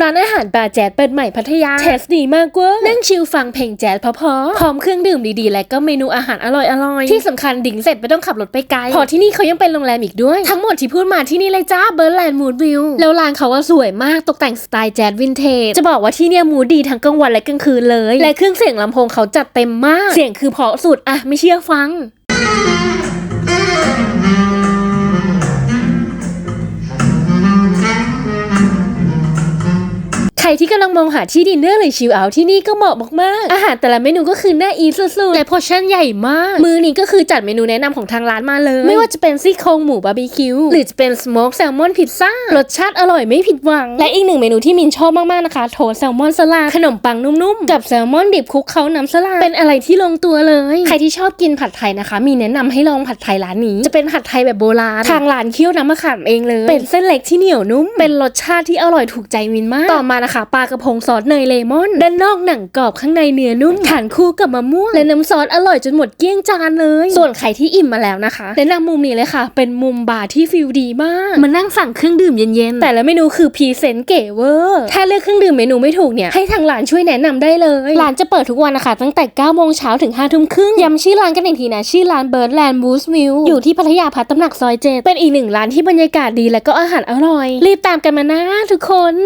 ร้านอาหารบาร์แจ๊ดเปิดใหม่พัทยาเทสดีมากเว้ยนั่งชิลฟังเพลงแจ๊ดเพราะๆพร้อมเครื่องดื่มดีๆ และก็เมนูอาหารอร่อยๆ ที่สำคัญดิ่งเสร็จไม่ต้องขับรถไปไกลเพอที่นี่เขายังเป็นโรงแรมอีกด้วย ทั้งหมดที่พูดมาที่นี่เลยจ้าเบิร์ดแลนด์มูดวิวแล้วร้านเขาว่าสวยมากตกแต่งสไตล์แจ๊ดวินเทจ จะบอกว่าที่เนี่ยมูดดีทั้งกลางวันและกลางคืนเลย และเครื่องเสียงลำโพงเขาจัดเต็มมาก เสียงคือเพราะสุดอะไม่เชื่อฟัง ที่กำลังมองหาที่ดินเนอร์หรือชิลเอาท์ที่นี่ก็เหมาะมากๆ อาหารแต่ละเมนูก็คือน่าอีทสุดๆและพอร์ชั่นใหญ่มาก มือนี้ก็คือจัดเมนูแนะนำของทางร้านมาเลย ไม่ว่าจะเป็นซี่โครงหมูบาร์บีคิวหรือจะเป็นสโมกแซลมอนพิซซ่ารสชาติอร่อยไม่ผิดหวัง และอีกหนึ่งเมนูที่มินชอบมากๆนะคะโทสต์แซลมอนสลัดขนมปังนุ่มๆ กับแซลมอนดิบคลุกเคล้าน้ำสลัดเป็นอะไรที่ลงตัวเลย ใครที่ชอบกินผัดไทยนะคะ มีแนะนำให้ลองผัดไทยร้านนี้ จะเป็นผัดไทยแบบโบราณทางร้านเคี่ยวน้ำมะขามเองเลย เป็นเส้นเล็กที่เหนียวนุ่มเป็นรสชาติที่อร่อยถูกใจมินมากต่อมานะคะปลากระพงซอสเนยเลมอน ด้านนอกหนังกรอบข้างในเนื้อนุ่มทานคู่กับมะม่วงและน้ำซอสอร่อยจนหมดเกลี้ยงจานเลย ส่วนใครที่อิ่มมาแล้วนะคะแนะนำมุมนี้เลยค่ะ เป็นมุมบาร์ที่ฟิลดีมากมานั่งสั่งเครื่องดื่มเย็นๆแต่ละเมนูคือพรีเซนต์เก๋เวอร์ถ้าเลือกเครื่องดื่มเมนูไม่ถูกเนี่ยให้ทางร้านช่วยแนะนำได้เลยร้านจะเปิดทุกวันนะคะตั้งแต่9โมงเช้าถึง5ทุ่มครึ่งย้ำชื่อร้านกันอีกทีนะชื่อร้านเบิร์ดแลนด์บูสวิวอยู่ที่พัทยาพัฒตำหนักซอยเจ็ดเป็นอีกหนึ่งร้านที่บรรยากาศดีและก็อาหารอร่อย รีบตามกันมานะทุกคน